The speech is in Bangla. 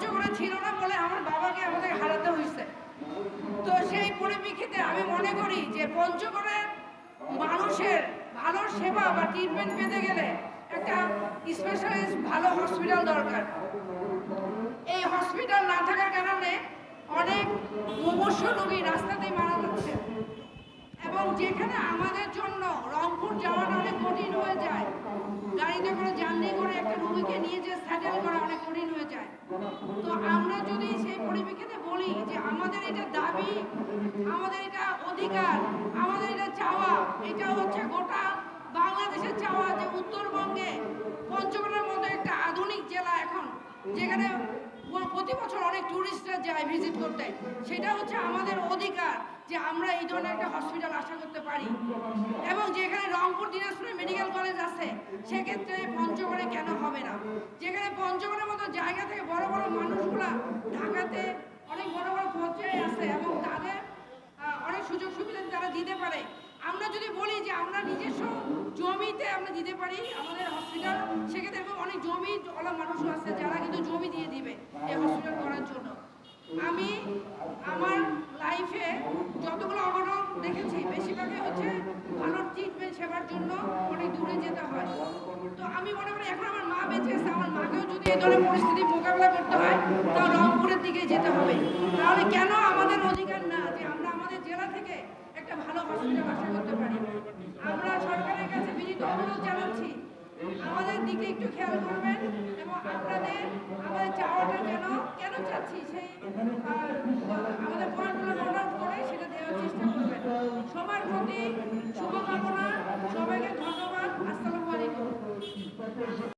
পঞ্চগড়ে ছিল না বলে আমার বাবাকে আমাদের হারাতে হয়েছে। তো সেই পরিপ্রেক্ষিতে আমি মনে করি যে পঞ্চগড়ের মানুষের ভালো সেবা বা ট্রিটমেন্ট পেতে গেলে একটা স্পেশালিস্ট ভালো হসপিটাল দরকার। এই হসপিটাল না থাকার কারণে অনেক মুমূর্ষ রোগী রাস্তাতেই মারা যাচ্ছে। এবং যেখানে আমাদের জন্য রংপুর যাওয়াটা অনেক কঠিন হয়ে যায়। গাড়িতে করে জার্নি করে একটা রোগীকে নিয়ে যে স্যাটেল করা অনেক কঠিন হয়ে যায় তো আমরা যদি সেই পরিপ্রেক্ষিতে বলি যে আমাদের এটা দাবি, আমাদের এটা অধিকার, আমাদের এটা চাওয়া, এটা হচ্ছে গোটা বাংলাদেশের চাওয়া যে উত্তরবঙ্গে পঞ্চগড়ের মতো একটা আধুনিক জেলা এখন, যেখানে প্রতি বছর অনেক ট্যুরিস্টরা যায় ভিজিট করতে। সেটা হচ্ছে আমাদের অধিকার যে আমরা এই ধরনের একটা হসপিটাল আশা করতে পারি। এবং যেখানে রংপুর, দিনাজপুরে মেডিকেল কলেজ আছে, সেক্ষেত্রে পঞ্চগড়ে কেন হবে না? যেখানে পঞ্চগড়ের মতো জায়গা থেকে বড় বড় মানুষগুলা ঢাকাতে অনেক বড় বড় পর্যায়ে আছে এবং তাদের আহ, অনেক সুযোগ সুবিধা তারা দিতে পারে। আমরা যদি বলি যে আমরা নিজস্ব জমিতে আমরা দিতে পারি আমাদের হসপিটাল সেক্ষেত্রে এবং অনেক জমি ওলা মানুষও আছে যারা কিন্তু জমি দিয়ে দিবে এই হসপিটাল করার জন্য। আমি আমার লাইফে যতগুলো অঘটন দেখেছি, বেশিরভাগই হচ্ছে ভালো ট্রিটমেন্ট সেবার জন্য অনেক দূরে যেতে হয়। তো আমি মনে করি এখন আমার মা বেঁচে আছে আমার মাকেও যদি এই ধরনের পরিস্থিতি মোকাবিলা করতে হয় তাও রংপুরের দিকে যেতে হবে। তাহলে কেন আমাদের অধিকার না যে আমরা আমাদের জেলা থেকে একটা ভালো হসপিটাল করতে পারি। আমরা সরকারের কাছে বিনীত অনুরোধ জানাচ্ছি, আমাদের দিকে একটু খেয়াল করবেন এবং আপনাদের, আমাদের চাওয়াটা যেন, কেন চাচ্ছি সেই আমাদের নোট আউট করে সেটা দেওয়ার চেষ্টা করবেন। সবার প্রতি শুভকামনা